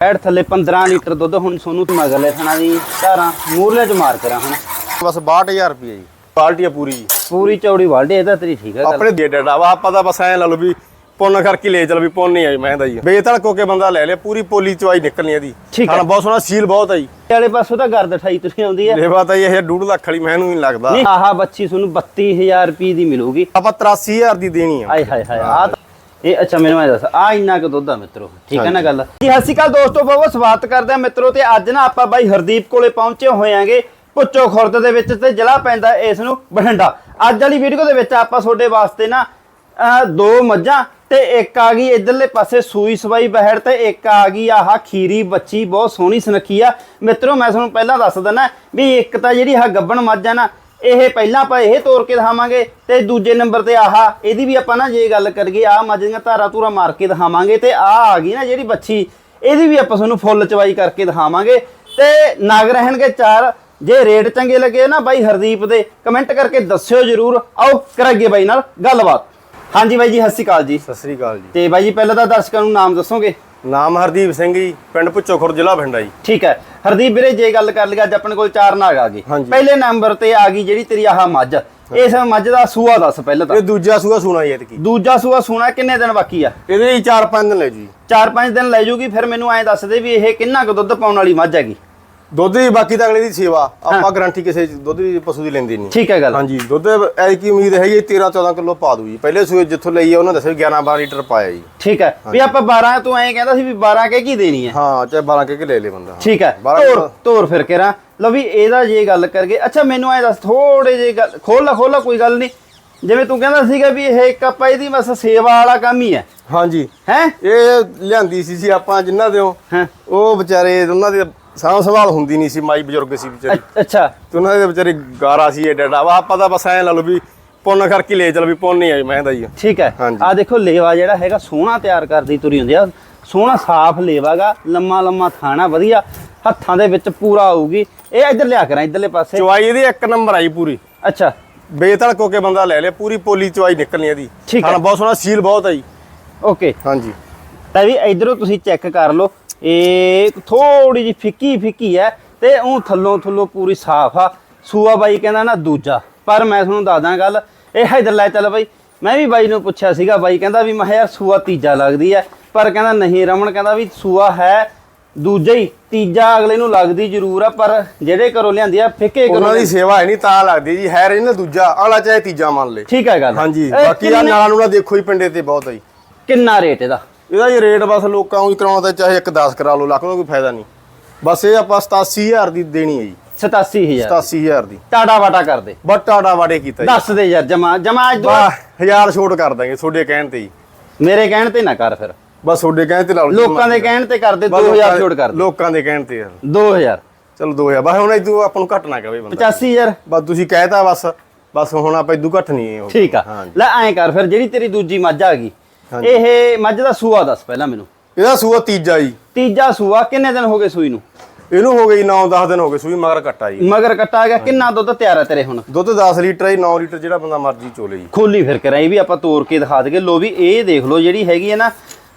Add ਥੱਲੇ 15 litre ਦੁੱਧ ਹੁਣ ਸੋਨੂੰ ਤੇ ਮਗਰ ਲੈ ਥਣਾ ਦੀ ਧਾਰਾਂ ਮੂਰਲੇ ਚ ਮਾਰ ਕਰਾਂ ਹੁਣ। ਬਸ 62000 ਰੁਪਏ ਜੀ। ਕੁਆਲਿਟੀ ਆ ਪੂਰੀ ਜੀ। ਪੂਰੀ ਚੌੜੀ ਵਾਢੇ ਇਹ ਤਾਂ ਤੇਰੀ ਠੀਕ ਹੈ ਗੱਲ। ਆਪਣੇ ਦੇ ਡਾਟਾ ਵਾ ਆਪਾਂ ਤਾਂ ਬਸ ਐ ਲਾ ਲਓ ਵੀ ਪੁੰਨ ਕਰਕੇ ਲੈ ਚਲ ਵੀ ਪੁੰਨ ਨਹੀਂ ਆਈ ਮੈਂ ਦਾ ਜੀ। ਬੇਤਲਕੋ ਕੇ ਬੰਦਾ ਲੈ ਲੈ ਪੂਰੀ ਪੋਲੀ ਚਵਾਈ ਨਿਕਲਣੀ ਇਹਦੀ। ਠੀਕ ਹੈ। ਖਾਣਾ ਬਹੁਤ ਸੋਹਣਾ ਸੀਲ ਬਹੁਤ ਆ ਜੀ। ਵਾਲੇ ਪਾਸੋਂ ਤਾਂ ਗਰਦ ਠਾਈ ਤੁਸੀਂ ਆਉਂਦੀ ਹੈ ਲੇਵਾ ਤਾਂ ਇਹ 2.5 ਲੱਖ ਵਾਲੀ ਮੈਨੂੰ ਨਹੀਂ ਲੱਗਦਾ। ਨਹੀਂ ਆਹ ਬੱਚੀ ਤੁਹਾਨੂੰ 32000 ਰੁਪਏ ਦੀ ਮਿਲੂਗੀ। ਆਪਾਂ 83000 ਦੀ ਦੇਣੀ ਆ। ਆਏ ਹਾਏ ਹਾਏ ਆ ਇਹ ਅੱਛਾ ਮੈਨੂੰ ਇਹ ਦੱਸ ਆ ਇੰਨਾ ਕੁ ਦੁੱਧ ਆ ਮਿੱਤਰੋ ਠੀਕ ਹੈ ਨਾ ਗੱਲ? ਜੀ ਸਤਿ ਸ਼੍ਰੀ ਅਕਾਲ ਦੋਸਤੋ ਬਹੁਤ ਸਵਾਗਤ ਕਰਦੇ ਆ ਮਿੱਤਰੋ ਤੇ ਅੱਜ ਨਾ ਆਪਾਂ ਬਾਈ ਹਰਦੀਪ ਕੋਲੇ ਪਹੁੰਚੇ ਹੋਇਆਂਗੇ ਪੁੱਚੋ ਖੁਰਦ ਦੇ ਵਿੱਚ ਤੇ ਜ਼ਿਲ੍ਹਾ ਪੈਂਦਾ ਇਸ ਨੂੰ ਬਠਿੰਡਾ। ਅੱਜ ਵਾਲੀ ਵੀਡੀਓ ਦੇ ਵਿੱਚ ਆਪਾਂ ਤੁਹਾਡੇ ਵਾਸਤੇ ਨਾ ਦੋ ਮੱਝਾਂ ਤੇ ਇੱਕ ਆ ਗਈ ਇਧਰਲੇ ਪਾਸੇ ਸੂਈ ਸਵਾਈ ਬਹਿੜ ਤੇ ਇੱਕ ਆ ਗਈ ਆਹ ਖੀਰੀ ਬੱਚੀ ਬਹੁਤ ਸੋਹਣੀ ਸੁਨੱਖੀ ਆ। ਮਿੱਤਰੋ ਮੈਂ ਤੁਹਾਨੂੰ ਪਹਿਲਾਂ ਦੱਸ ਦਿੰਦਾ ਵੀ ਇੱਕ ਤਾਂ ਜਿਹੜੀ ਆਹ ਗੱਬਣ ਮੱਝ ਆ ਨਾ ਇਹ ਪਹਿਲਾਂ ਆਪਾਂ ਇਹ ਤੋੜ ਕੇ ਦਿਖਾਵਾਂਗੇ ਤੇ ਦੂਜੇ ਨੰਬਰ ਤੇ ਆਹ ਇਹਦੀ ਵੀ ਆਪਾਂ ਨਾ ਜੇ ਗੱਲ ਕਰੀਏ ਮੱਝ ਦੀਆਂ ਧਾਰਾਂ ਧੂਰਾਂ ਮਾਰ ਕੇ ਦਿਖਾਵਾਂਗੇ ਤੇ ਆਹ ਆ ਗਈ ਨਾ ਜਿਹੜੀ ਬੱਚੀ ਇਹਦੀ ਵੀ ਆਪਾਂ ਤੁਹਾਨੂੰ ਫੁੱਲ ਚਵਾਈ ਕਰਕੇ ਦਿਖਾਵਾਂਗੇ। ਤੇ ਨਗ ਰਹਿਣਗੇ ਚਾਰ ਜੇ ਰੇਟ ਚੰਗੇ ਲੱਗੇ ਨਾ ਬਾਈ ਹਰਦੀਪ ਦੇ ਕਮੈਂਟ ਕਰਕੇ ਦੱਸਿਓ ਜਰੂਰ। ਆਓ ਕਰਾਂਗੇ ਬਾਈ ਨਾਲ ਗੱਲਬਾਤ। ਹਾਂਜੀ ਬਾਈ ਜੀ ਸਤਿ ਸ਼੍ਰੀ ਅਕਾਲ ਜੀ। ਸਤਿ ਸ੍ਰੀ ਅਕਾਲ ਜੀ। ਤੇ ਬਾਈ ਜੀ ਪਹਿਲਾਂ ਤਾਂ ਦਰਸ਼ਕਾਂ ਨੂੰ ਨਾਮ ਦੱਸੋਗੇ? ਨਾਮ ਹਰਦੀਪ ਸਿੰਘ ਜੀ ਪਿੰਡ ਪੁੱਚੋ ਖੁਰ ਜ਼ਿਲ੍ਹਾ ਬਠਿੰਡਾ ਜੀ। ਠੀਕ ਹੈ। ਹਰਦੀਪ ਵੀਰੇ ਜੇ ਗੱਲ ਕਰ ਲਈਏ ਅੱਜ ਆਪਣੇ ਕੋਲ ਚਾਰ ਨਾਗ ਆ ਗਏ। ਪਹਿਲੇ ਨੰਬਰ ਤੇ ਆ ਗਈ ਜਿਹੜੀ ਤੇਰੀ ਆਹ ਮੱਝ। ਇਸ ਮੱਝ ਦਾ ਸੂਆ ਦੱਸ ਪਹਿਲਾਂ ਤਾਂ। ਇਹ ਦੂਜਾ ਸੂਆ ਸੁਣਾ ਜੀ ਐਤਕੀ। ਦੂਜਾ ਸੂਆ ਸੂਣਾ ਕਿੰਨੇ ਦਿਨ ਬਾਕੀ ਆ? ਇਹਦੇ ਜੀ 4-5 ਦਿਨ ਲੈ ਜੀ 4-5 ਦਿਨ ਲੈ ਜੂਗੀ ਫਿਰ ਮੈਨੂੰ ਐਂ ਦੱਸ ਦੇ ਵੀ ਇਹ ਕਿੰਨਾ ਕੁ ਦੁੱਧ ਪਾਉਣ ਵਾਲੀ ਮੱਝ ਹੈਗੀ। ਦੁੱਧ ਦੀ ਬਾਕੀ ਤਾਂ ਅਗਲੇ ਦੀ ਸੇਵਾ ਆਪਾਂ ਗਾਰੰਟੀ ਕਿਸੇ ਦੁੱਧ ਦੀ ਪਸ਼ੂ ਦੀ ਲੈਂਦੀ ਨਹੀਂ। ਠੀਕ ਹੈ ਗੱਲ। ਹਾਂਜੀ ਦੁੱਧ ਐਤਕੀ ਉਮੀਦ ਹੈਗੀ 13-14 ਕਿਲੋ ਪਾ ਦੂ ਜੀ ਪਹਿਲੇ ਸੂਏ ਜਿੱਥੋਂ ਲਈ ਆ ਉਹਨਾਂ ਦੱਸਿਆ 11-12 ਲੀਟਰ ਪਾਇਆ ਜੀ। ਠੀਕ ਹੈ। ਵੀ ਆਪਾਂ 12 ਤੂੰ ਐਂ ਕਹਿੰਦਾ ਸੀ ਵੀ 12 ਕੇ ਕੀ ਦੇਣੀ ਹੈ? ਹਾਂ ਚਾਹੇ 12 ਕੇ ਕੇ ਲੈ ਲੇ ਬੰਦਾ। ਠੀਕ ਹੈ। ਤੋਰ। ਤੋਰ ਫਿਰ ਕੇ ਰਾਂ ਲਓ ਵੀ ਇਹਦਾ ਜੇ ਗੱਲ ਕਰਗੇ ਅੱਛਾ ਮੈਨੂੰ ਐਂ ਦੱਸ ਥੋੜੇ ਜੇ ਗੱਲ ਖੋਲ ਲਾ ਖੋਲ ਲਾ ਕੋਈ ਗੱਲ ਨਹੀਂ। ਜਿਵੇਂ ਤੂੰ ਕਹਿੰਦਾ ਸੀਗਾ ਵੀ ਇਹ ਇੱਕ ਆਪਾਂ ਇਹਦੀ ਬਸ ਸੇਵਾ ਵਾਲਾ ਕੰਮ ਹੀ ਹੈ। ਹਾਂਜੀ। ਹੈ? ਇਹ ਲਿਆਂਦੀ ਸੀ ਸੀ ਆਪਾਂ ਜਿਨ੍ਹਾਂ ਦਿਓ ਹਾਂ। ਉਹ ਵਿਚਾਰੇ ਉਹਨਾਂ ਦੇ ਸਾਂਭ ਸੰਭਾਲ ਹੁੰਦੀ ਨਹੀਂ ਸੀ ਮਾਈ ਬਜ਼ੁਰਗ ਸੀ ਵਿਚਾਰੇ। ਅੱਛ- ਤੇ ਉਹਨਾਂ ਦੇ ਵਿਚਾਰੇ ਗਾਰਾ ਸੀ ਇਹ ਡਾਡਾ। ਵਾ ਆਪਾਂ ਤਾਂ ਬਸ ਐ ਲਾ ਲਓ ਵੀ ਪੁੰਨ ਕਰਕੇ ਲੈ ਚਲ ਵੀ ਪੁੰਨ ਨਹੀਂ ਆਈ ਮੈਂ ਦਾ ਜੀ ਠੀਕ ਹੈ। ਹਾਂਜੀ। ਆ ਦੇਖੋ ਲੇਵਾ ਜਿਹੜਾ ਹੈਗਾ ਸੋਹਣਾ ਤਿਆਰ ਕਰਦੀ ਤੁਰੀ ਹੁੰਦੀ ਆ। ਸੋਹਣਾ ਸਾਫ਼ ਲੇਵਾਗਾ ਲੰਮਾ ਲੰਮਾ ਥਾਣਾ ਵਧੀਆ। ਹੱਥਾਂ ਦੇ ਵਿੱਚ ਪੂਰਾ ਆਊਗੀ। ਇਹ ਇੱਧਰ ਲਿਆ ਕਰਾਂ ਇੱਧਰਲੇ ਪਾਸੇ। ਚਵਾਈ ਇਹਦੀ ਇੱਕ ਨੰਬਰ ਆਈ ਪੂਰੀ। ਅੱਛਾ। ਬੇਤਲਕੋ ਕੇ ਬੰਦਾ ਲੈ ਲੇ ਪੂਰੀ ਪੋਲੀ ਚਵਾਈ ਨਿਕਲਣੀ ਇਹਦੀ। ਠੀਕ ਹੈ। ਖਾਣਾ ਬਹੁਤ ਸੋਹਣਾ ਸੀਲ ਬਹੁਤ ਆਈ। ਓਕੇ। ਹਾਂਜੀ। ਤਾਂ ਵੀ ਇਧਰੋਂ ਤੁਸੀਂ ਚੈੱਕ ਕਰ ਲਓ। ਇਹ ਥੋੜੀ ਜਿਹੀ ਫਿੱਕੀ ਫਿੱਕੀ ਹੈ ਤੇ ਉਹ ਥੱਲੋਂ ਥੱਲੋਂ ਪੂਰੀ ਸਾਫ਼ ਆ। ਸੂਆ ਬਾਈ ਕਹਿੰਦਾ ਨਾ ਦੂਜਾ ਪਰ ਮੈਂ ਤੁਹਾਨੂੰ ਦੱਸਦਾ ਗੱਲ ਇਹ ਇਧਰ ਲੈ ਚੱਲ ਬਾਈ। ਮੈਂ ਵੀ ਬਾਈ ਨੂੰ ਪੁੱਛਿਆ ਸੀਗਾ ਬਾਈ ਕਹਿੰਦਾ ਵੀ ਮੈਂ ਯਾਰ ਸੂਆ ਤੀਜਾ ਲੱਗਦੀ ਹੈ ਪਰ ਕਹਿੰਦਾ ਨਹੀਂ ਰਮਨ ਕਹਿੰਦਾ ਵੀ ਸੂਆ ਹੈ ਦੂਜਾ ਹੀ ਤੀਜਾ ਅਗਲੇ ਨੂੰ ਲੱਗਦੀ ਜ਼ਰੂਰ ਆ ਪਰ ਜਿਹੜੇ ਘਰੋਂ ਲਿਆਂਦੀ ਆ ਫਿੱਕੇ ਉਹਨਾਂ ਘਰੋਂ ਦੀ ਸੇਵਾ ਹੈ ਨਹੀਂ ਤਾਂ ਲੱਗਦੀ ਜੀ ਹੈ ਰਹੀ ਨਾ ਦੂਜਾ ਅਗਲਾ ਚਾਹੇ ਤੀਜਾ ਮੰਨ ਲੇ। ਠੀਕ ਹੈ ਗੱਲ। ਹਾਂਜੀ ਬਾਕੀ ਆ ਨਾਲਾਂ ਨੂੰ ਨਾ ਦੇਖੋ ਹੀ ਪਿੰਡੇ ਤੇ ਬਹੁਤ ਆਈ ਕਿੰਨਾ ਰੇਟ ਇਹਦਾ? ਇਹਦਾ ਜੀ ਰੇਟ ਬਸ ਲੋਕਾਂ ਨੂੰ ਕਰਾਉਣਾ ਤਾਂ ਚਾਹੇ ਇੱਕ 10 ਕਰਾ ਲਓ ਲੱਖ ਦਾ ਕੋਈ ਫਾਇਦਾ ਨਹੀਂ। ਬਸ ਇਹ ਆਪਾਂ 87000 ਦੀ ਦੇਣੀ ਹੈ ਜੀ। 87000 87000 ਦੀ। ਟਾਡਾ ਵਾਟਾ ਕਰ ਦੇ। ਬਟ ਟਾਡਾ ਵਾੜੇ ਕੀਤਾ ਜੀ। ਦੱਸ ਦੇ ਯਾਰ ਜਮਾ ਜਮਾ ਅੱਜ ਹਜ਼ਾਰ ਛੋਟ ਕਰ ਦਾਂਗੇ ਤੁਹਾਡੇ ਕਹਿਣ ਤੇ ਜੀ। ਮੇਰੇ ਕਹਿਣ ਤੇ ਨਾ ਕਰ ਫਿਰ। ਬਸ ਤੁਹਾਡੇ ਕਹਿਣ ਤੇ ਲਾ ਲਓ ਲੋਕਾਂ ਦੇ ਕਹਿਣ ਤੇ ਕਰਦੇ ਬਸ 2000 ਲੋਕਾਂ- ਛੋੜ ਕਰ ਦੇ। ਲੋਕਾਂ ਦੇ ਕਹਿਣ ਤੇ ਯਾਰ। 2000 ਚਲੋ 2000 ਬਸ ਹੁਣ ਇਦੋਂ ਆਪਾਂ ਨੂੰ ਘੱਟ ਨਾ ਕਵੇ ਬੰਦਾ। 85000 ਬਸ ਤੁਸੀਂ ਕਹਿਤਾ ਬਸ। ਬਸ ਹੁਣ ਆਪਾਂ ਇਦੋਂ ਘੱਟ ਨਹੀਂ ਠੀਕ ਆ। ਲੈ ਐਂ ਕਰ ਫਿਰ ਜਿਹੜੀ ਤੇਰੀ ਦੂਜੀ ਮੱਝ ਆ ਗਈ। ਇਹ ਮੱਝ ਦਾ ਸੂਆ ਦੱਸ ਪਹਿਲਾਂ ਮੈਨੂੰ। ਇਹਦਾ ਸੂਆ ਤੀਜਾ ਜੀ। ਤੀਜਾ ਸੂਆ ਕਿੰਨੇ ਦਿਨ ਹੋ ਗਏ ਸੂਈ ਨੂੰ? ਇਹਨੂੰ ਹੋ ਗਈ 9-10 ਦਿਨ ਹੋ ਗਏ ਸੂਈ ਮਗਰ ਕੱਟਾ ਜੀ। ਮਗਰ ਕੱਟਾ ਗਿਆ ਕਿੰਨਾ ਦੁੱਧ ਤਿਆਰ ਹੈ ਤੇਰੇ ਹੁਣ? ਦੁੱਧ 10 ਲੀਟਰ ਹੈ 9 ਲੀਟਰ ਜਿਹੜਾ ਬੰਦਾ ਮਰਜ਼ੀ ਚੋਲੇ ਜੀ। ਖੋਲੀ ਫਿਰ ਕੇ ਇਹ ਵੀ ਆਪਾਂ ਤੋੜ ਕੇ ਦਿਖਾ ਦਈਏ। ਲੋ ਵੀ ਇਹ ਦੇਖ ਲਓ ਜਿਹੜੀ ਹੈਗੀ ਹੈ ਨਾ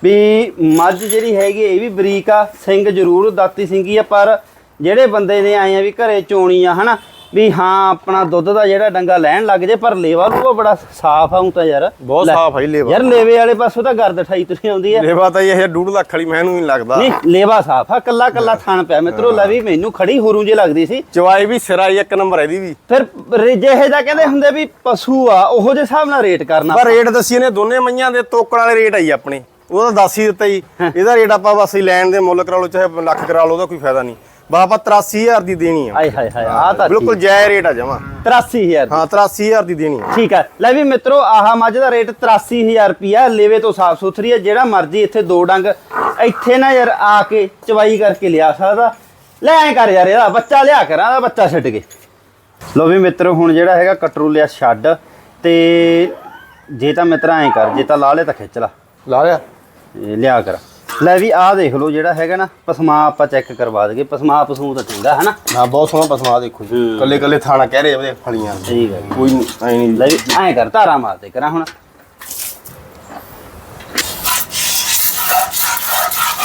ਵੀ ਮੱਝ ਜਿਹੜੀ ਹੈਗੀ ਇਹ ਵੀ ਬਰੀਕ ਆ ਸਿੰਘ ਜ਼ਰੂਰ ਦਾਤੀ ਸਿੰਘੀ ਆ ਪਰ ਜਿਹੜੇ ਬੰਦੇ ਨੇ ਆਏ ਆ ਵੀ ਘਰੇ ਚੋਣੀ ਆ ਹਨਾ ਵੀ ਹਾਂ ਆਪਣਾ ਦੁੱਧ ਦਾ ਜਿਹੜਾ ਡੰਗਾ ਲੈਣ ਲੱਗ ਜੇ ਪਰ ਲੇਵਾ ਲੂਆ ਬੜਾ ਸਾਫ਼ ਆਉਂ ਤਾਂ ਯਾਰ। ਬਹੁਤ ਸਾਫ਼ ਹੈ ਲੇਵਾ। ਯਾਰ ਲੇਵੇ ਵਾਲੇ ਪਾਸੋਂ ਤਾਂ ਗਰਦ ਠਾਈ ਤੁਸੀਂ ਆਉਂਦੀ ਆ। ਲੇਵਾ ਤਾਂ ਇਹ 1.5 ਲੱਖ ਵਾਲੀ ਮੈਨੂੰ ਨਹੀਂ ਲੱਗਦਾ। ਨਹੀਂ ਲੇਵਾ ਸਾਫ਼ ਆ ਕੱਲਾ ਕੱਲਾ ਥਣ ਪਿਆ। ਮਿੱਤਰੋ ਲੈ ਵੀ ਮੈਨੂੰ ਖੜੀ ਹੋਰੂ ਜੇ ਲੱਗਦੀ ਸੀ। ਚਵਾਈ ਵੀ ਸਿਰਾ ਹੀ ਇੱਕ ਨੰਬਰ ਹੈ ਇਹਦੀ ਵੀ। ਫਿਰ ਜਿਹੇ ਦਾ ਕਹਿੰਦੇ ਹੁੰਦੇ ਵੀ ਪਸ਼ੂ ਆ ਉਹੋ ਜਿਹੇ ਹਿਸਾਬ ਨਾਲ ਰੇਟ ਕਰਨਾ। ਪਰ ਰੇਟ ਦੱਸੀ ਨੇ ਦੋਨੇ ਮਈਆਂ ਦੇ ਤੋਕੜ ਵਾਲੇ ਰੇਟ ਆਈ ਆਪਣੇ। ਉਹਦਾ ਦੱਸ ਹੀ ਦਿੱਤਾ ਜੀ। ਇਹਦਾ ਰੇਟ ਆਪਾਂ ਬਸ ਹੀ ਲੈਣ ਦੇ ਮੁੱਲ ਕਰਾ ਲਓ ਚਾਹੇ ਲੱਖ ਕਰਾ ਲਓ ਉਹਦਾ ਕੋਈ ਫਾਇਦਾ ਨਹੀਂ। ਆਪਾਂ 83000 ਦੀ ਦੇਣੀ ਆ। ਆਏ ਹਾਏ ਹਾਏ ਆ ਤਾਂ ਬਿਲਕੁਲ ਜਾਇਜ਼ ਰੇਟ ਆ ਜਮਾ। 83000 ਹਾਂ 83000 ਦੀ ਦੇਣੀ ਆ। ਠੀਕ ਹੈ। ਲੈ ਵੀ ਮਿੱਤਰੋ ਆਹ ਮੱਝ ਦਾ ਰੇਟ 83000 ਰੁਪਿਆ ਲੇਵੇ ਤੋਂ ਸਾਫ਼ ਸੁਥਰੀ ਹੈ। ਜਿਹੜਾ ਮਰਜ਼ੀ ਇੱਥੇ ਦੋ ਡੰਗ ਇੱਥੇ ਨਾ ਯਾਰ ਆ ਕੇ ਚਵਾਈ ਕਰਕੇ ਲਿਆ ਸਕਦਾ। ਲੈ ਐ ਕਰ ਯਾਰ ਇਹਦਾ ਬੱਚਾ ਲਿਆ ਕਰਾਂ ਦਾ ਬੱਚਾ ਛੱਡ ਕੇ। ਲੋ ਵੀ ਮਿੱਤਰੋ ਹੁਣ ਜਿਹੜਾ ਹੈਗਾ ਕਟਰੂ ਲਿਆ ਛੱਡ। ਤੇ ਜੇ ਤਾਂ ਮਿੱਤਰਾ ਐ ਕਰ ਜੇ ਤਾਂ ਲਾ ਲੈ ਤਾਂ ਖਿੱਚ ਲਾ। ਲਾ ਲਿਆ। ਇਹ ਲਿਆ ਕਰ। ਲੈ ਵੀ ਆਹ ਦੇਖ ਲਓ ਜਿਹੜਾ ਹੈਗਾ ਨਾ ਪਸਮਾ ਆਪਾਂ ਚੈੱਕ ਕਰਵਾ ਦਈਏ। ਪਸਮਾ ਪਸੂ ਤਾਂ ਚੰਗਾ ਹੈ ਨਾ? ਹਾਂ ਬਹੁਤ ਸੋਹਣਾ ਪਸਮਾ ਦੇਖੋ ਜੀ। ਕੱਲੇ ਕੱਲੇ ਥਾਣਾ ਕਹਿ ਰਹੇ ਉਹਦੇ ਫਲੀਆਂ ਠੀਕ ਹੈ ਕੋਈ ਨਹੀਂ ਐ ਨਹੀਂ ਲੈ ਵੀ ਐ ਕਰ ਧਾਰਾ ਮਾਰ ਦੇ ਕਰਾਂ ਹੁਣ।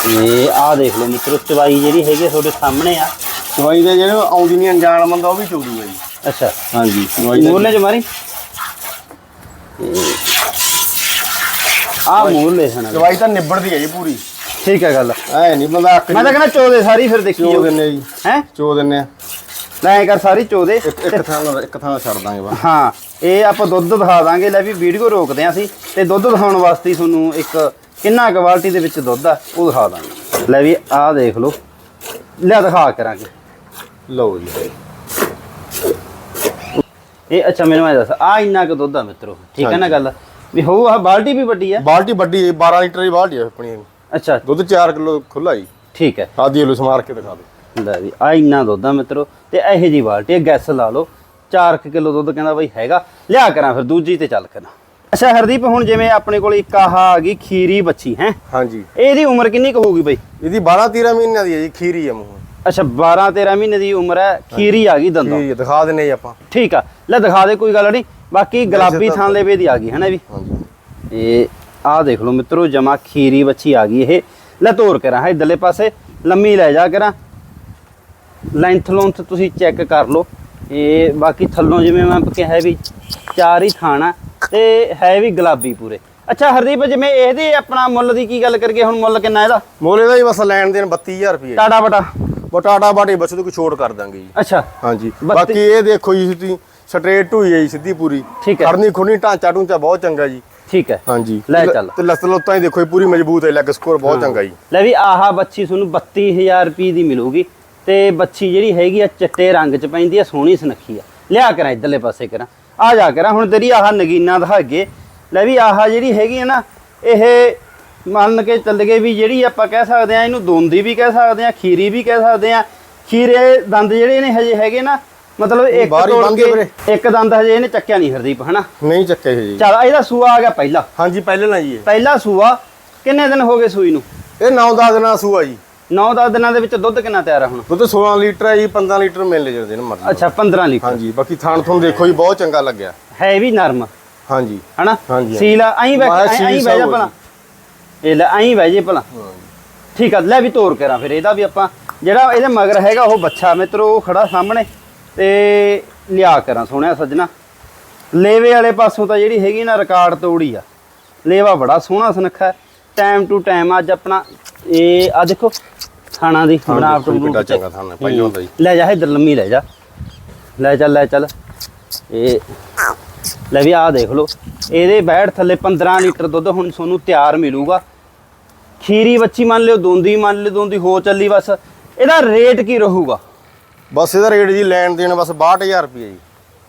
ਇਹ ਆਹ ਦੇਖ ਲਓ ਮਿੱਤਰੋ ਚਵਾਈ ਜਿਹੜੀ ਹੈਗੀ ਆ ਤੁਹਾਡੇ ਸਾਹਮਣੇ ਆ। ਦਵਾਈ ਦੇ ਜਿਹੜੇ ਆਉਂਦੀ ਨਹੀਂ ਅਣਜਾਣ ਬੰਦਾ ਉਹ ਵੀ ਚੋਦੂਗਾ ਜੀ। ਅੱਛਾ। ਹਾਂਜੀ ਦਵਾਈ ਦਾ। ਮੂਰਲੇ ਚ ਮਾਰੀ? ਆ ਮੂਰਲੇ ਸਣਾ ਦਵਾਈ ਤਾਂ ਨਿਬੜਦੀ ਹੈ ਜੀ ਪੂਰੀ। ਠੀਕ ਹੈ ਗੱਲ। ਐ ਨਹੀਂ ਬੰਦਾ ਅੱਖ ਮੈਂ ਤਾਂ ਕਹਿੰਦਾ ਚੋਦੇ ਸਾਰੀ ਫਿਰ ਦੇਖੀ ਚੋ ਦਿੰਨੇ ਜੀ। ਹੈ? ਚੋ ਦਿੰਨੇ ਆ। ਲੈ ਕਰ ਸਾਰੀ ਚੋਦੇ। ਇੱਕ ਥਾਂ ਇੱਕ ਥਾਂ ਛੱਡ ਦਾਂਗੇ ਬਾ ਹਾਂ ਇਹ ਆਪਾਂ ਦੁੱਧ ਦਿਖਾ ਦਾਂਗੇ। ਲੈ ਵੀ ਵੀਡੀਓ ਰੋਕਦੇ ਆਂ ਅਸੀਂ। ਤੇ ਦੁੱਧ ਦਿਖਾਉਣ ਵਾਸਤੇ ਤੁਹਾਨੂੰ ਇੱਕ ਕਿੰਨਾ ਕੁਆਲਿਟੀ ਦੇ ਵਿੱਚ ਦੁੱਧ ਆ ਉਹ ਦਿਖਾ ਦਾਂਗੇ। ਲੈ ਵੀ ਆਹ ਦੇਖ ਲਓ। ਲੈ ਦਿਖਾ ਕਰਾਂਗੇ। ਲਓ ਜੀ। ਇਹ ਅੱਛਾ ਮੈਨੂੰ ਇਹ ਦੱਸ। ਆ ਇੰਨਾ ਕੁ ਦੁੱਧ ਆ ਮਿੱਤਰੋ। ਠੀਕ ਹੈ ਨਾ ਗੱਲ? ਵੀ ਹੋਊ ਆ ਬਾਲਟੀ ਵੀ ਵੱਡੀ ਆ। ਬਾਲਟੀ ਵੱਡੀ ਹੈ 12 ਲੀਟਰ ਦੀ ਬਾਲਟੀ ਹੈ ਆਪਣੀ। ਅੱਛਾ। ਦੁੱਧ 4 ਕਿਲੋ ਖੁੱਲਾ ਜੀ। ਠੀਕ ਹੈ। ਆਦੀ ਲੋ ਸਮਾਰ ਕੇ ਦਿਖਾ ਦਿਓ। ਲੈ ਵੀ ਆ ਇੰਨਾ ਦੁੱਧ ਆ ਮਿੱਤਰੋ ਤੇ ਇਹੋ ਜੀ ਬਾਲਟੀ ਆ ਗੈਸ ਲਾ ਲਓ। 4 ਕਿਲੋ ਦੁੱਧ ਕਹਿੰਦਾ ਬਈ ਹੈਗਾ। ਲਿਆ ਕਰਾਂ ਫਿਰ ਦੂਜੀ ਤੇ ਚੱਲ ਕਰਾਂ। ਅੱਛਾ ਹਰਦੀਪ ਹੁਣ ਜਿਵੇਂ ਆਪਣੇ ਕੋਲ ਇੱਕ ਆਹ ਆ ਗਈ ਖੀਰੀ ਬੱਚੀ ਹੈ? ਹਾਂਜੀ। ਇਹਦੀ ਉਮਰ ਕਿੰਨੀ ਕੁ ਹੋਊਗੀ ਬਈ? ਇਹਦੀ 12 13 ਮਹੀਨਿਆਂ ਦੀ ਹੈ ਜੀ ਖੀਰੀ ਹੈ ਮੂੰਹ। ਅੱਛਾ 12 13 ਮਹੀਨੇ ਦੀ ਉਮਰ ਹੈ ਖੀਰੀ ਆ ਗਈ ਦੰਦੋਂ। ਖੀਰੀ ਦਿਖਾ ਦਿੰਨੇ ਜੀ ਆਪਾਂ। ਠੀਕ ਆ ਲੈ ਦਿਖਾ ਦੇ ਕੋਈ ਗੱਲ ਨਹੀਂ। ਬਾਕੀ ਗੁਲਾਬੀ ਥਾਂ ਲੈਵੇ ਦੀ ਆ ਗਈ ਹੈ ਨਾ ਵੀ ਹਾਂਜੀ। ਇਹ ਆਹ ਦੇਖ ਲਓ ਮਿੱਤਰੋ ਜਮਾ ਖੀਰੀ ਬੱਚੀ ਆ ਗਈ ਇਹ। ਲੈ ਤੋਰ ਕਰਾਂ ਹੈ ਇਧਰਲੇ ਪਾਸੇ ਲੰਮੀ ਲੈ ਜਾ ਕਰਾਂ। ਲੈਂਥ ਲੋਂਥ ਤੁਸੀਂ ਚੈੱਕ ਕਰ ਲਓ। ਇਹ ਬਾਕੀ ਥੱਲੋਂ ਜਿਵੇਂ ਮੈਂ ਕਿਹਾ ਵੀ ਚਾਰ ਹੀ ਥਾਣਾ ਤੇ ਹੈ ਵੀ ਗੁਲਾਬੀ ਪੂਰੇ। ਅੱਛਾ ਹਰਦੀਪ ਜਿਵੇਂ ਇਹਦੇ ਆਪਣਾ ਮੁੱਲ ਦੀ ਕੀ ਗੱਲ ਕਰੀਏ ਹੁਣ ਮੁੱਲ ਕਿੰਨਾ ਇਹਦਾ? ਮੋਲੇ ਦਾ ਹੀ ਬਸ ਲੈਣ ਦੇਣ 32000 ਰੁਪਏ ਟਾਟਾ ਬਟਾ। ਬਟਾਟਾ ਬਾਟੇ ਬਸ ਤੋਂ ਕੋਈ ਛੋਟ ਕਰ ਦਾਂਗੇ ਜੀ। ਅੱਛਾ। ਹਾਂਜੀ। ਬਾਕੀ ਇਹ ਦੇਖੋ ਜੀ ਤੁਸੀਂ ਸਟ੍ਰੇਟ ਢੂਈ ਹੈ ਜੀ ਸਿੱਧੀ ਪੂਰੀ। ਖੜਨੀ ਖੁਰਨੀ ਢਾਂਚਾ ਢੂੰਚਾ ਬਹੁਤ ਚੰਗਾ ਜੀ। ਠੀਕ ਹੈ। ਹਾਂਜੀ। ਲੈ ਚੱਲ। ਤੇ ਲੱਤ ਲੁੱਤਾਂ ਹੀ ਦੇਖੋ ਜੀ ਪੂਰੀ ਮਜ਼ਬੂਤ ਹੈ ਲੈਗ ਸਕੋਰ ਬਹੁਤ ਚੰਗਾ ਜੀ। ਲੈ ਵੀ ਆਹਾ ਬੱਚੀ ਤੁਹਾਨੂੰ 32000 ਰੁਪਏ ਦੀ ਮਿਲੂਗੀ ਤੇ ਬੱਚੀ ਜਿਹੜੀ ਹੈਗੀ ਆ ਚਿੱਟੇ ਰੰਗ ਚ ਪੈਂਦੀ ਆ ਸੋਹਣੀ ਸੁਨੱਖੀ ਆ। ਲਿਆ ਕਰਾਂ ਇਧਰਲੇ ਪਾਸੇ ਕਰਾਂ। ਆ ਜਾ ਕਰਾਂ ਹੁਣ ਤੇਰੀ ਆਹ ਨਗੀਨਾ ਦਿਖਾਗੇ ਲੈ ਵੀ ਆਹ ਜਿਹੜੀ ਹੈਗੀ ਆ ਨਾ ਇਹ ਮੰਨ ਕੇ ਚੱਲ ਗਏ ਵੀ ਜਿਹੜੀ ਆਪਾਂ ਕਹਿ ਸਕਦੇ ਆ ਇਹਨੂੰ ਦੋਂਦੀ ਵੀ ਕਹਿ ਸਕਦੇ ਆ ਖੀਰੀ ਵੀ ਕਹਿ ਸਕਦੇ ਆ। ਖੀਰੇ ਦੰਦ ਜਿਹੜੇ ਨੇ ਹਜੇ ਹੈਗੇ ਨਾ ਮਤਲਬ ਇੱਕ ਬਾਹਰ ਹੀ ਤੋੜ ਗਏ ਕੇ। ਇੱਕ ਦੰਦ ਹਜੇ ਇਹਨੇ ਚੱਕਿਆ ਨਹੀਂ ਹਰਦੀਪ ਹਨਾ? ਨਹੀਂ ਚੱਕੇ ਜੀ। ਚਲ ਇਹਦਾ ਸੂਆ ਆ ਗਿਆ ਪਹਿਲਾ। ਹਾਂਜੀ ਪਹਿਲੇ ਨਾ ਜੀ। ਪਹਿਲਾ ਸੂਆ ਕਿੰਨੇ ਦਿਨ ਹੋ ਗਏ ਸੂਈ ਨੂੰ? ਇਹ 9-10 ਦਿਨਾਂ ਦਾ ਸੂਆ ਜੀ। 9-10 ਦਿਨਾਂ ਦੇ ਵਿੱਚ ਦੁੱਧ ਕਿੰਨਾ ਤਿਆਰ ਆ ਹੁਣ? ਦੁੱਧ 16 ਲੀਟਰ ਹੈ ਜੀ 15 ਲੀਟਰ ਮਿਲ ਜਾਂਦੇ ਨੇ ਮਰਜ਼ੀ ਅੱਛਾ 15 ਲੀਟਰ। ਹਾਂਜੀ ਬਾਕੀ ਥਾਣ ਤੁਹਾਨੂੰ ਦੇਖੋ ਜੀ ਬਹੁਤ ਚੰਗਾ ਲੱਗਿਆ। ਹੈ ਵੀ ਨਰਮ। ਹਾਂਜੀ। ਹਨਾ? ਹਾਂਜੀ, ਸੀਲ ਐਂ ਬੈ ਮਾਇਆ ਐਂ ਸੀਲ ਬਹਿ ਜਾ ਸਭ ਭਲਾ। ਇਹ ਲੈ ਐਂ ਬਹਿ ਜੇ ਭਲਾ। ਠੀਕ ਆ ਲੈ ਵੀ ਤੋਰ ਕਰਾਂ ਫਿਰ ਇਹਦਾ ਵੀ ਆਪਾਂ ਜਿਹੜਾ ਇਹਦੇ ਮਗਰ ਹੈਗਾ ਉਹ ਬੱਚਾ ਮਿੱਤਰੋ ਉਹ ਖੜਾ ਸਾਹਮਣੇ। ਤੇ ਲਿਆ ਕਰਾਂ ਸੋਹਣਿਆ ਸੱਜਣਾ। ਲੇਵੇ ਵਾਲੇ ਪਾਸੋਂ ਤਾਂ ਜਿਹੜੀ ਹੈਗੀ ਨਾ ਰਿਕਾਰਡ ਤੋੜੀ ਆ। ਲੇਵਾ ਬੜਾ ਸੋਹਣਾ ਸੁਨੱਖਾ ਟਾਈਮ ਟੂ ਟਾਈਮ ਅੱਜ ਆਪਣਾ ਇਹ ਆ ਦੇਖੋ ਥਾਣਾ ਦੀ ਬਣਾਵਟ ਚ। ਚੰਗਾ ਥਾਣਾ, ਪਹਿਲਾਂ ਹੁੰਦਾ ਜੀ। ਲੈ ਜਾ ਇੱਧਰ ਲੰਮੀ ਲੈ ਜਾ। ਲੈ ਚੱਲ ਲੈ ਚੱਲ। ਇਹ ਲੈ ਵੀ ਆਹ ਦੇਖ ਲਓ। ਇਹਦੇ ਬੈਠ ਥੱਲੇ 15 ਲੀਟਰ ਦੁੱਧ ਹੁਣ ਤੁਹਾਨੂੰ ਤਿਆਰ ਮਿਲੂਗਾ। ਖੀਰੀ ਬੱਚੀ ਮੰਨ ਲਿਓ ਦੋਂਦੀ ਮੰਨ ਲਿਓ ਦੋਂਦੀ ਹੋ ਚੱਲੀ ਬਸ। ਇਹਦਾ ਰੇਟ ਕੀ ਰਹੂਗਾ? ਬਸ ਇਹਦਾ ਰੇਟ ਜੀ ਲੈਣ ਦੇਣ ਬਸ 62000 ਰੁਪਏ ਜੀ।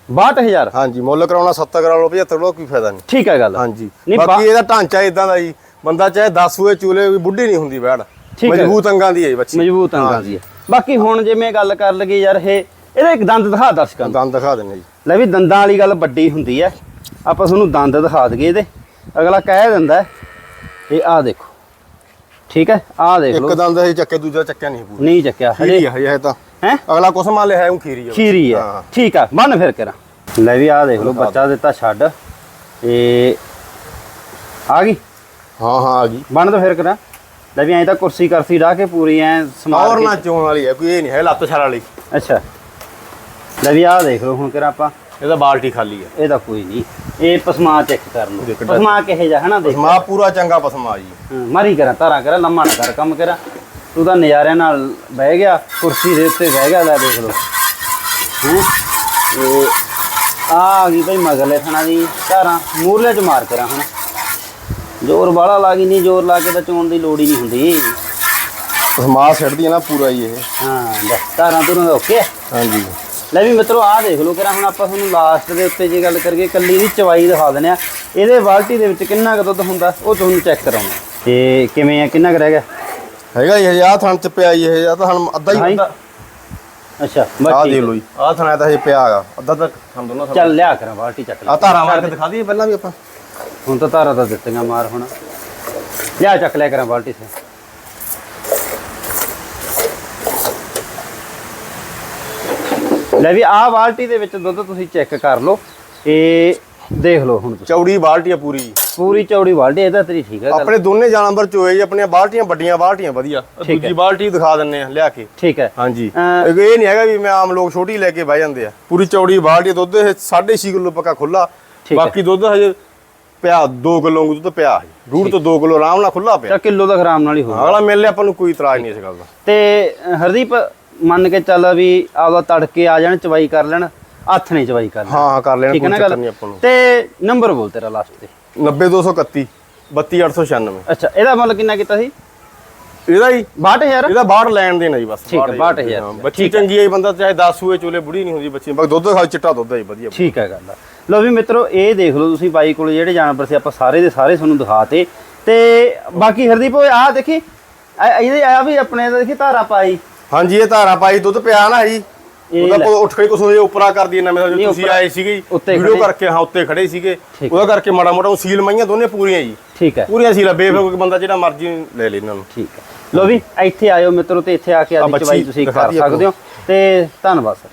62000 ਹਾਂਜੀ ਮੁੱਲ ਕਰਾਉਣਾ 70 ਕਰਾ ਲਓ 75 ਲਓ ਕੋਈ ਫਾਇਦਾ ਨਹੀਂ। ਠੀਕ ਹੈ ਗੱਲ। ਹਾਂਜੀ ਬਾਕੀ ਇਹਦਾ ਢਾਂਚਾ ਇਦਾਂ ਦਾ ਜੀ ਬੰਦਾ ਚਾਹੇ 10 ਹੋਏ ਚੂਲੇ ਵੀ ਬੁੱਢੀ ਨਹੀਂ ਹੁੰਦੀ ਬੈੜ। ਮਜ਼ਬੂਤ ਅੰਗਾਂ ਦੀ ਹੈ ਬੱਚੀ। ਮਜ਼ਬੂਤ ਅੰਗਾਂ ਦੀ ਹੈ। ਬਾਕੀ ਹੁਣ ਜਿਵੇਂ ਗੱਲ ਕਰ ਲਗੇ ਯਾਰ ਇਹ ਇਹਦਾ ਇੱਕ ਦੰਦ ਦਿਖਾ ਦਰਸ਼ਕਾਂ ਨੂੰ। ਦੰਦ ਦਿਖਾ ਦਿੰਦੇ ਜੀ। ਲੈ ਵੀ ਦੰਦਾਂ ਵਾਲੀ ਗੱਲ ਵੱਡੀ ਹੁੰਦੀ ਹੈ। ਆਪਾਂ ਤੁਹਾਨੂੰ ਦੰਦ ਦਿਖਾ ਦਈਏ ਇਹਦੇ। ਅਗਲਾ ਕਹਿ ਦਿੰਦਾ ਇਹ ਆਹ ਦੇਖੋ। ਠੀਕ ਹੈ ਆਹ ਦੇਖ ਇੱਕ ਲਓ ਦੰਦ ਇਹ ਚੱਕੇ ਦੂਜਾ ਚੱਕਿਆ ਨਹੀਂ ਪੂਰਾ। ਨਹੀਂ ਚੱਕਿਆ। ਹਜੇ ਹਜੇ ਤਾਂ। ਹੈ? ਅਗਲਾ ਕੁਛ ਮੰਨ ਲਿਆ ਹੈ ਉਹ ਖੀਰੀ ਹੈ ਖੀਰੀ ਹੈ ਹਾਂ। ਠੀਕ ਆ ਬੰਨ ਫਿਰ ਕਰਾਂ। ਲੈ ਵੀ ਆਹ ਦੇਖ ਲਓ ਬੱਚਾ ਦਿੱਤਾ ਛੱਡ। ਇਹ ਆ ਗਈ? ਹਾਂ ਹਾਂ ਆ ਗਈ। ਬੰਨ ਤਾਂ ਫਿਰ ਕਰਾਂ। ਲੈ ਵੀ ਐਂ ਤਾਂ ਕੁਰਸੀ ਕਰਸੀ ਢਾ ਕੇ ਪੂਰੀ ਐ ਸਮਾਰ ਔਰ ਕੇ ਨਾ ਚੋਣ ਵਾਲੀ ਹੈ ਕੋਈ ਇਹ ਨਹੀਂ ਹੈ ਲੱਤ ਛਾਲ ਵਾਲੀ। ਅੱਛਾ। ਲੈ ਵੀ ਆਹ ਦੇਖ ਲਓ ਹੁਣ ਕਰਾਂ ਆਪਾਂ। ਇਹਦਾ ਬਾਲਟੀ ਖਾਲੀ ਹੈ ਇਹ ਤਾਂ ਕੋਈ ਨਹੀਂ। ਇਹ ਪਸਮਾ ਚੈੱਕ ਕਰ ਲਓ। ਦੇਖ। ਪਸਮਾ ਕਿਹੇ ਜਾ ਹਨਾ ਦੇਖ। ਮਾ ਪੂਰਾ ਚੰਗਾ ਪਸਮਾ ਜੀ। ਹਾਂ, ਮਾਰੀ ਕਰਾਂ ਤਾਰਾਂ ਕਰਾਂ ਲੰਮਾ ਨਾ ਕਰ ਕੰਮ ਕਰਾਂ। ਤੂੰ ਤਾਂ ਨਜ਼ਾਰਿਆਂ ਨਾਲ ਬਹਿ ਗਿਆ ਕੁਰਸੀ ਦੇ ਉੱਤੇ ਬਹਿ ਗਿਆ ਲੈ ਦੇਖ ਲਓ। ਹੈਂ? ਇਹ ਆ ਆ ਗਈ ਭਾਈ ਮਗਰਲੇ ਥਣਾ ਦੀ ਧਾਰਾਂ ਮੂਰਲੇ ਚ ਮਾਰ ਕਰਾਂ ਹੁਣ। ਜ਼ੋਰ ਬਾਲਾ ਲਾ ਗਈ ਨਹੀਂ ਜ਼ੋਰ ਲਾ ਕੇ ਤਾਂ ਚੋਣ ਦੀ ਲੋੜ ਹੀ ਨਹੀਂ ਹੁੰਦੀ। ਪਸਮਾ ਛੱਡਦੀ ਹੈ ਨਾ ਪੂਰਾ ਹੀ ਇਹ। ਹਾਂ ਲੈ ਧਾਰਾਂ ਤੁਰਾਂ ਦਾ ਓਕੇ। ਹਾਂਜੀ। ਲੈ ਵੀ ਮਿੱਤਰੋ ਆਹ ਦੇਖ ਲਓ ਕਿਰਾ ਹੁਣ ਆਪਾਂ ਤੁਹਾਨੂੰ ਲਾਸਟ ਦੇ ਉੱਤੇ ਜੇ ਗੱਲ ਕਰੀਏ ਕੱਲੀ ਦੀ ਚਵਾਈ ਦਿਖਾ ਦਿੰਦੇ ਆ ਇਹਦੇ ਬਾਲਟੀ ਦੇ ਵਿੱਚ ਕਿੰਨਾ ਕੁ ਦੁੱਧ ਹੁੰਦਾ ਉਹ ਤੁਹਾਨੂੰ ਚੈੱਕ ਕਰਾਉਣਾ ਤੇ ਕਿਵੇਂ ਆ ਕਿੰਨਾ ਕੁ ਰਹਿ ਗਿਆ? ਹੈਗਾ ਇਹ ਆਹ ਥਣ ਚ ਪਿਆ ਜੀ ਇਹ ਆ ਤਾਂ ਹੁਣ ਅੱਧਾ ਹੀ। ਹੁੰਦਾ ਅੱਛਾ ਦੇਖ ਠੀਕ ਲਓ ਜੀ ਥਣਾ ਤਾਂ ਹਜੇ ਪਿਆ ਹੈਗਾ ਅੱਧਾ ਤੱਕ ਹਮ ਦੋਨੋਂ ਚੱਲ ਲਿਆ ਕਰਾਂ ਬਾਲਟੀ ਚੱਕ ਲੈ ਆ ਧਾਰਾ ਮਾਰ ਕੇ ਦਿਖਾ ਦਈਏ ਪਹਿਲਾਂ ਵੀ ਆਪਾਂ। ਹੁਣ ਤਾਂ ਤਾਰਾ ਤਾਂ ਦਿੱਤੀਆਂ ਮਾਰ ਹੁਣ। ਲਿਆ ਚੱਕ ਲਿਆ ਕਰਾਂ ਬਾਲਟੀ ਸੇ। ਲੈ ਵੀ ਆਹ ਬਾਲਟੀ ਦੇ ਵਿੱਚ ਦੁੱਧ ਤੁਸੀਂ ਚੈੱਕ ਕਰ ਲਓ। ਇਹ ਦੇਖ ਲਓ ਹੁਣ ਤੁਸੀਂ। ਚੌੜੀ ਬਾਲਟੀ ਆ ਪੂਰੀ। ਪੂਰੀ ਚੌੜੀ ਬਾਲਟੀ ਇਹ ਤਾਂ ਤੇਰੀ ਠੀਕ ਹੈ ਗੱਲ ਆਪਣੇ ਦੋਨੇ ਜਾਨਵਰ ਚੋਏ ਜੀ ਆਪਣੀਆਂ ਬਾਲਟੀਆਂ ਵੱਡੀਆਂ ਬਾਲਟੀਆਂ ਵਧੀਆ। ਠੀਕ ਦੂਜੀ ਬਾਲਟੀ ਦਿਖਾ ਦਿੰਨੇ ਆ ਲਿਆ ਕੇ। ਠੀਕ ਹੈ। ਹਾਂਜੀ। ਅਹ ਇਹ ਨਹੀਂ ਹੈਗਾ ਵੀ ਮੈਂ ਆਮ ਲੋਕ ਛੋਟੀ ਲੈ ਕੇ ਬਹਿ ਜਾਂਦੇ ਆ। ਪੂਰੀ ਚੌੜੀ ਬਾਲਟੀ ਦੁੱਧ ਇਹ 6.5 ਕਿਲੋ ਪੱਕਾ ਖੁੱਲਾ ਠੀਕ ਹੈ। ਬਾਕੀ ਦੁੱਧ ਹਜੇ ਪਿਆ 2 ਕਿਲੋ ਦੁੱਧ ਪਿਆ ਹੈ ਰੂੜ ਤੋਂ 2 ਕਿਲੋ ਆਰਾਮ ਨਾਲ ਖੁੱਲਾ ਪਿਆ। ਤਾਂ ਕਿਲੋ ਦਾ ਗ੍ਰਾਮ ਨਾਲ ਹੀ ਹੋਊਗਾ। ਅਗਲਾ ਮਿਲ ਲਿਆ ਆਪਾਂ ਨੂੰ ਕੋਈ ਇਤਰਾਜ਼ ਨਹੀਂ ਇਸ ਗੱਲ ਦਾ। ਤੇ ਅ, ਹਰਦੀਪ ਮੰਨ ਕੇ ਚੱਲ ਵੀ ਆਪਦਾ ਤੜਕੇ ਆ ਜਾਣ ਚਵਾਈ ਕਰ ਲੈਣ। ਹੱਥ ਨਹੀਂ ਚਵਾਈ ਕਰ ਹਾਂ ਹਾਂ ਕਰ ਲੈਣਾ ਠੀਕ ਹੈ ਨਾ ਗੱਲ? ਤੇ ਨੰਬਰ ਬੋਲ ਤੇਰਾ ਲਾਸਟ ਤੇ। 90231 32896 ਅੱਛਾ ਇਹਦਾ ਮੁੱਲ ਕਿੰਨਾ ਕੀਤਾ ਸੀ? ਇਹਦਾ ਹੀ 62000 ਇਹਦਾ ਬਾਹਰ ਲੈਣ ਦੇਣਾ ਜੀ ਬਸ ਠੀਕ ਹੈ, ਬਾਹਰ 62,000 ਹਾਂ, ਬੱਚੀ ਚੰਗੀ ਹੈ ਬੰਦਾ ਚਾਹੇ 10 ਸੂਏ ਚੋਲੇ ਬੁੜੀ ਨਹੀਂ ਹੁੰਦੀ ਬੱਚੀ। ਬਸ ਦੁੱਧ ਖਾ ਚਿੱਟਾ ਦੁੱਧ ਹੈ ਜੀ, ਵਧੀਆ। ਠੀਕ ਹੈ ਗੱਲ ਲਓ ਵੀ ਮਿੱਤਰੋ ਇਹ ਦੇਖ ਲਓ ਤੁਸੀਂ ਬਾਈ ਕੋਲ ਜਿਹੜੇ ਜਾਨਵਰ ਸੀ ਆਪਾਂ ਸਾਰੇ ਦੇ ਸਾਰੇ ਤੁਹਾਨੂੰ ਦਿਖਾਤੇ। ਤੇ ਬਾਕੀ ਹਰਦੀਪ ਓਏ ਆਹ ਦੇਖੀ ਇਹ- ਇਹਦੇ ਆ ਵੀ ਆਪਣੇ ਦਾ ਦੇਖੀ ਧਾਰਾ ਪਾਈ। ਹਾਂਜੀ ਇਹ ਧਾਰਾ ਪਾਈ ਦੁੱਧ ਪਿਆ ਨਾ ਜੀ। ਉਹਦਾ ਲੈ। ਕੋ ਉੱਠ ਕੇ ਕੁਛ ਹੋਏ ਉਪਰਾ ਕਰਦੀ ਨਾ ਮੇਰਾ ਨਹੀਂ, ਜੋ ਤੁਸੀਂ ਆਏ ਸੀਗੇ ਵੀਡੀਓ। ਕਰਕੇ ਹਾਂ ਉੱਤੇ ਖੜੇ ਸੀਗੇ। ਉਹਦਾ ਕਰਕੇ ਮਾੜਾ ਮੋਟਾ ਉਹ ਸੀਲ ਮਈਆਂ ਦੋਨੇ ਪੂਰੀਆਂ ਜੀ। ਠੀਕ ਹੈ। ਪੂਰੀਆਂ ਸੀਲ ਬੇਫਿਕਰ ਬੰਦਾ ਜਿਹੜਾ ਮਰਜ਼ੀ ਲੈ ਲੈ ਇਹਨਾਂ ਨੂੰ। ਠੀਕ ਹੈ। ਲਓ ਵੀ ਇੱਥੇ ਆਇਓ ਮਿੱਤਰੋ ਤੇ ਇੱਥੇ ਆ ਕੇ ਆਦੀ ਚਵਾਈ ਤੁਸੀਂ ਕਰ ਸਕਦੇ ਹੋ। ਤੇ ਧੰਨਵਾਦ ਸਰ।